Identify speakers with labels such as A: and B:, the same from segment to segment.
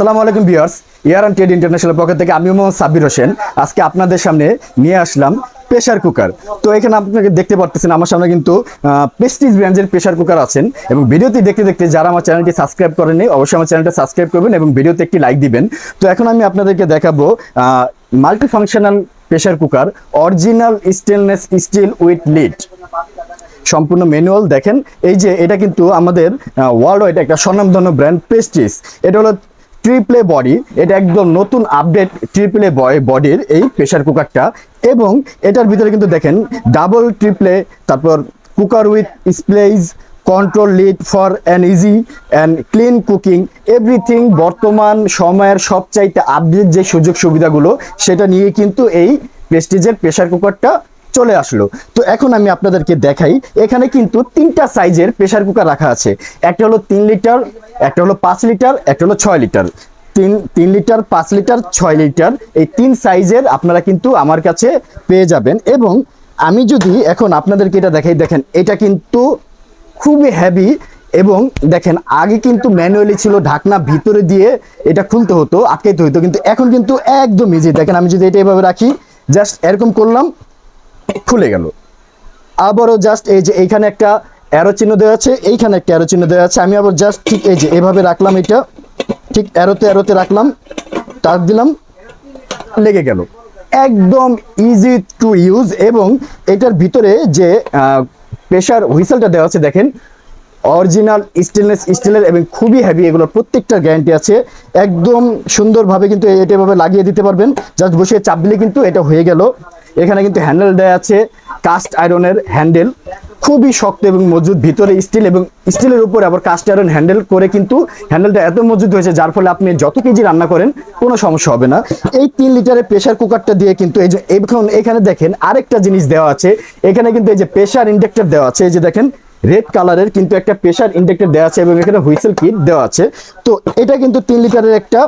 A: আসসালামু আলাইকুম viewers, year and trade international পক্ষ থেকে আমি মোহাম্মদ সাব্বির হোসেন। আজকে আপনাদের সামনে নিয়ে আসলাম প্রেশার কুকার। তো এখানে আপনাকে দেখতে পারতেছেন, আমার সামনে কিন্তু প্রেস্টিজ ব্র্যান্ডের প্রেশার কুকার আছেন এবং ভিডিওটি দেখতে দেখতে যারা আমার চ্যানেলটি সাবস্ক্রাইব করেনি অবশ্যই আমার চ্যানেলটা সাবস্ক্রাইব করবেন এবং ভিডিওতে একটি লাইক দিবেন। তো এখন আমি আপনাদেরকে দেখাবো multi functional pressure cooker original stainless steel with lid সম্পূর্ণ ম্যানুয়াল দেখেন, এই যে এটা কিন্তু আমাদের ওয়ার্ল্ড ওয়াইড একটা স্বনামধন্য ব্র্যান্ড প্রেস্টিজ এটা হলো ট্রিপলে বডি এটা একদম নতুন আপডেট ট্রিপলে বডির এই প্রেশার কুকারটা এবং এটার ভিতরে কিন্তু দেখেন ডাবল ট্রিপলে তারপর cooker with splash control lid for an easy and clean cooking everything বর্তমান সময়ের সবচাইতে আপডেট যে সুযোগ সুবিধাগুলো সেটা নিয়ে কিন্তু এই প্রেস্টিজের প্রেশার কুকারটা চলে আসলো। তো এখন আমি আপনাদেরকে দেখাই, এখানে কিন্তু তিনটা সাইজের প্রেশার কুকার রাখা আছে। একটা হলো তিন লিটার, একটা হলো পাঁচ লিটার, একটা হলো ছয় লিটার। তিন তিন লিটার, পাঁচ লিটার, ছয় লিটার, এই তিন সাইজের আপনারা কিন্তু আমার কাছে পেয়ে যাবেন। এবং আমি যদি এখন আপনাদেরকে এটা দেখাই, দেখেন, এটা কিন্তু খুবই হ্যাভি এবং দেখেন, আগে কিন্তু ম্যানুয়ালি ছিল, ঢাকনা ভিতরে দিয়ে এটা খুলতে হতো, আটকাইতে হতো, কিন্তু এখন কিন্তু একদম ইজি দেখেন, আমি যদি এটা এভাবে রাখি জাস্ট এরকম করলাম খুলে গেল। আবারও জাস্ট এই যে এইখানে একটা অ্যারো চিহ্ন দেওয়া আছে, এইখানে একটা অ্যারো চিহ্ন দেওয়া আছে। আমি আবার জাস্ট ঠিক এই যে এভাবে রাখলাম এটা। ঠিক অ্যারোতে অ্যারোতে রাখলাম, টাচ দিলাম, লেগে গেল। একদম ইজি টু ইউজ এবং এটার ভিতরে যে প্রেশার হুইসেলটা দেওয়া আছে দেখেন অরিজিনাল স্টেনলেস স্টিলের এবং খুবই হেভি এগুলোর প্রত্যেকটা গ্যারান্টি আছে। একদম সুন্দরভাবে কিন্তু এটা এভাবে লাগিয়ে দিতে পারবেন। জাস্ট বসিয়ে চাপ দিলে কিন্তু এটা হয়ে গেল। এখানে কিন্তু হ্যান্ডেল দেওয়া আছে কাস্ট আয়রনের হ্যান্ডেল খুবই শক্ত এবং মজবুত, ভিতরে স্টিল এবং স্টিলের উপরে আবার কাস্ট আয়রন হ্যান্ডেল করে কিন্তু হ্যান্ডেলটা এত মজবুত হয়েছে যার ফলে আপনি যত কেজি রান্না করেন কোনো সমস্যা হবে না। এই তিন লিটারের প্রেশার কুকারটা দিয়ে কিন্তু এই যে এখন এখানে দেখেন আরেকটা জিনিস দেওয়া আছে। এখানে কিন্তু এই যে প্রেশার ইন্ডেক্টর দেওয়া আছে। এই যে দেখেন রেড কালারের কিন্তু একটা প্রেশার ইন্ডেক্টর দেওয়া আছে এবং এখানে হুইসেল কিট দেওয়া আছে। তো এটা কিন্তু তিন লিটারের একটা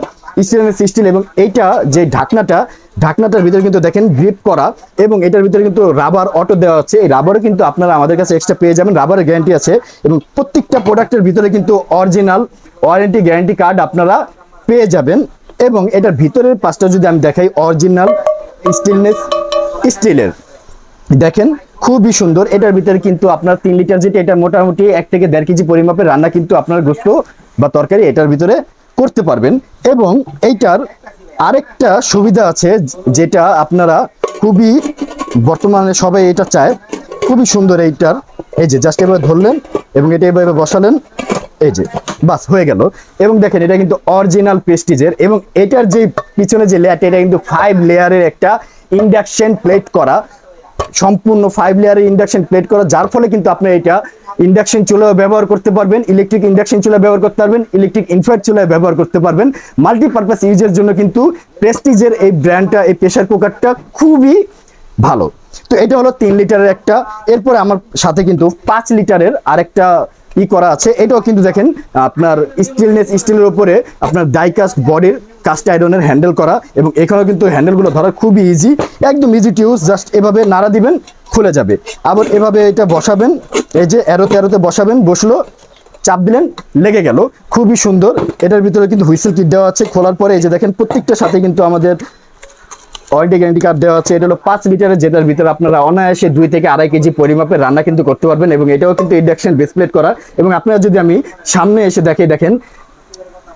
A: স্টেনলেস স্টিল এবং এইটা যে ঢাকনাটা ঢাকনাটার ভিতরে কিন্তু দেখেন গ্রিপ করা এবং এটার ভিতরে কিন্তু রাবার অটো দেওয়া আছে এই রাবারও কিন্তু আপনারা আমাদের কাছে এক্সট্রা পেয়ে যাবেন। রাবারের গ্যারান্টি আছে এবং প্রত্যেকটা প্রোডাক্টের ভিতরে কিন্তু অরিজিনাল ওয়ারেন্টি গ্যারান্টি কার্ড আপনারা পেয়ে যাবেন এবং এটার ভিতরের পাশটা যদি আমি দেখাই অরিজিনাল স্টিলনেস স্টিলের দেখেন খুবই সুন্দর। এটার ভিতরে কিন্তু আপনার তিন লিটার যেটা, এটা মোটামুটি এক থেকে দেড় কেজি পরিমাপের রান্না কিন্তু আপনার গোস্ত বা তরকারি এটার ভিতরে করতে পারবেন এবং এইটার আরেকটা সুবিধা আছে যেটা আপনারা খুবই বর্তমানে সবাই এটা চায়। খুবই সুন্দর এইটার। এই যে জাস্ট এভাবে ধরলেন এবং এটা এভাবে বসালেন। এই যে, বাস, হয়ে গেল। এবং দেখেন, এটা কিন্তু অরিজিনাল পেস্টিজের এবং এটার যে পিছনে যে লেয়ারটা এটা কিন্তু ফাইভ লেয়ারের একটা ইন্ডাকশন প্লেট করা। সম্পূর্ণ ফাইভ লেয়ারের ইন্ডাকশন প্লেট করা, যার ফলে কিন্তু আপনি এটা ইন্ডাকশন চুলাও ব্যবহার করতে পারবেন ইলেকট্রিক ইন্ডাকশন চুলা ব্যবহার করতে পারবেন ইলেকট্রিক ইনফ্রাট চুলা ব্যবহার করতে পারবেন। মাল্টিপারপাস ইউজের জন্য কিন্তু প্রেস্টিজের এই ব্র্যান্ডটা এই প্রেশার কুকারটা খুবই ভালো। তো এটা হলো তিন লিটারের একটা, এরপরে আমার সাথে কিন্তু পাঁচ লিটারের আরেকটা ই করা আছে। এটাও কিন্তু দেখেন, আপনার স্টিলনেস স্টিলের উপরে আপনার ডাইকাস্ট বডির কাস্ট আয়রনের হ্যান্ডেল করা এবং এখানেও কিন্তু হ্যান্ডেলগুলো ধরা খুবই ইজি একদম ইজি টু ইউজ জাস্ট এভাবে নাড়া দিবেন, খুলে যাবে। আবার এভাবে এটা বসাবেন, এই যে এরোতে এরোতে বসাবেন, বসল, চাপ দিলেন, লেগে গেল। খুবই সুন্দর। এটার ভিতরে কিন্তু হুইসেল কিট দেওয়া আছে, খোলার পরে এই যে দেখেন, প্রত্যেকটার সাথে কিন্তু আমাদের ওয়ারেন্টি গ্যারান্টি কার্ড দেওয়া আছে, এটা হলো পাঁচ লিটারের যেটার ভিতরে আপনারা অনায়াসে দুই থেকে আড়াই কেজি পরিমাপের রান্না কিন্তু করতে পারবেন এবং এটাও কিন্তু ইন্ডাকশন বেসপ্লেট করা। এবং আপনারা যদি আমি সামনে এসে দেখে দেখেন,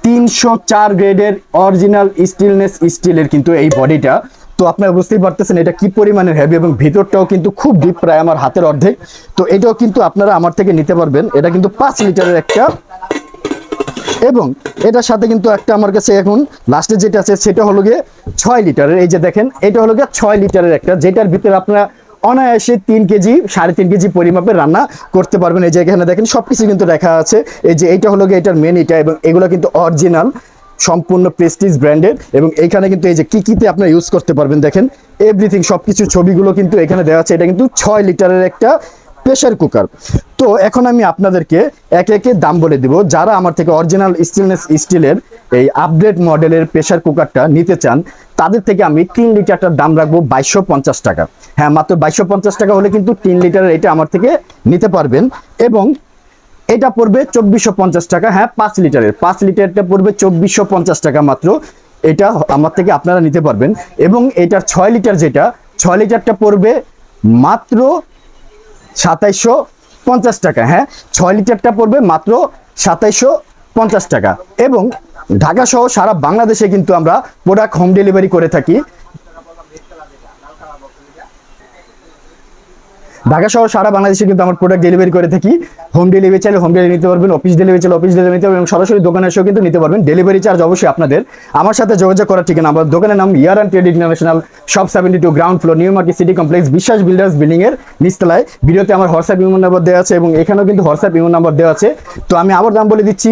A: তিনশো চার গ্রেডের অরিজিনাল স্টিলনেস স্টিলের কিন্তু এই বডিটা তো আপনারা বুঝতেই পারতেছেন এটা কি পরিমাণের হেভি এবং ভিতরটাও কিন্তু খুব ডিপ প্রায় আমার হাতের অর্ধেক। তো এটাও কিন্তু আপনারা আমার থেকে নিতে পারবেন। এটা কিন্তু পাঁচ লিটারের একটা এবং এটার সাথে কিন্তু একটা আমার কাছে এখন লাস্টে যেটা আছে সেটা হলো গিয়ে ছয় লিটারের, এই যে দেখেন, এটা হলো গিয়ে ছয় লিটারের একটা, যেটার ভিতরে আপনারা অনায়াসে তিন কেজি, সাড়ে তিন কেজি পরিমাপের রান্না করতে পারবেন। এই যে এখানে দেখেন সব কিছু কিন্তু দেখা আছে। এই যে এইটা হলো গিয়ে এটার মেন এটা এবং এগুলো কিন্তু অরিজিনাল সম্পূর্ণ প্রেস্টিজ ব্র্যান্ডেড এবং এইখানে কিন্তু এই যে কি কিতে আপনারা ইউজ করতে পারবেন, দেখেন। এভরিথিং সব কিছু ছবিগুলো কিন্তু এখানে দেওয়া আছে। এটা কিন্তু ছয় লিটারের একটা প্রেশার কুকার। তো এখন আমি আপনাদেরকে একে একে দাম বলে দিব। যারা আমার থেকে অরিজিনাল স্টিলনেস স্টিলের এই আপডেট মডেলের প্রেশার কুকারটা নিতে চান, তাদের থেকে আমি তিন লিটারটার দাম রাখব বাইশশো পঞ্চাশ টাকা। হ্যাঁ মাত্র বাইশশো পঞ্চাশ টাকা হলে কিন্তু তিন লিটারের এটা আমার থেকে নিতে পারবেন এবং এটা পড়বে চব্বিশশো পঞ্চাশ টাকা। হ্যাঁ পাঁচ লিটারের। পাঁচ লিটারটা পড়বে চব্বিশশো পঞ্চাশ টাকা মাত্র। এটা আমার থেকে আপনারা নিতে পারবেন। এবং এটার ছয় লিটার যেটা, ছয় লিটারটা পড়বে মাত্র সাতাইশশো পঞ্চাশ টাকা হ্যাঁ? ছয় লিটারটা পড়বে মাত্র সাতাইশো পঞ্চাশ টাকা। এবং ঢাকা সহ সারা বাংলাদেশে কিন্তু আমরা প্রোডাক্ট হোম ডেলিভারি করে থাকি। ঢাকা সহ সারা বাংলাদেশে কিন্তু আমার প্রোডাক্ট ডেলিভারি করে থাকি। হোম ডেলিভারি চাইলে হোম ডেলিভারি নিতে পারবেন অফিস ডেলিভারি চাইলে অফিস ডেলিভারি নিতে পারবেন এবং সরাসরি দোকানে এসেও কিন্তু নিতে পারবেন। ডেলিভারি চার্জ অবশ্যই আপনাদের। আমার সাথে যোগাযোগ করার ঠিকানা, আমার দোকানের নাম year and trade international shop seventy two ground floor new market city complex Biswas builders building এর নিচতলায়। ভিডিওতে আমার হোয়াটসঅ্যাপ ইমো নাম্বার দেওয়া আছে এবং এখানেও কিন্তু হোয়াটসঅ্যাপ ইমো নাম্বার দেওয়া আছে। তো আমি আবার দাম বলে দিচ্ছি,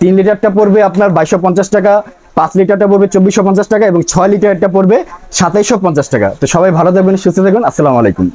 A: তিন লিটারটা পড়বে আপনার বাইশশো পঞ্চাশ টাকা, পাঁচ লিটারটা পড়বে চব্বিশশো পঞ্চাশ টাকা এবং ছয় লিটারটা পড়বে সাতাইশশো পঞ্চাশ টাকা। তো সবাই ভালো থাকবেন, সুস্থ থাকবেন, আসসালামু আলাইকুম।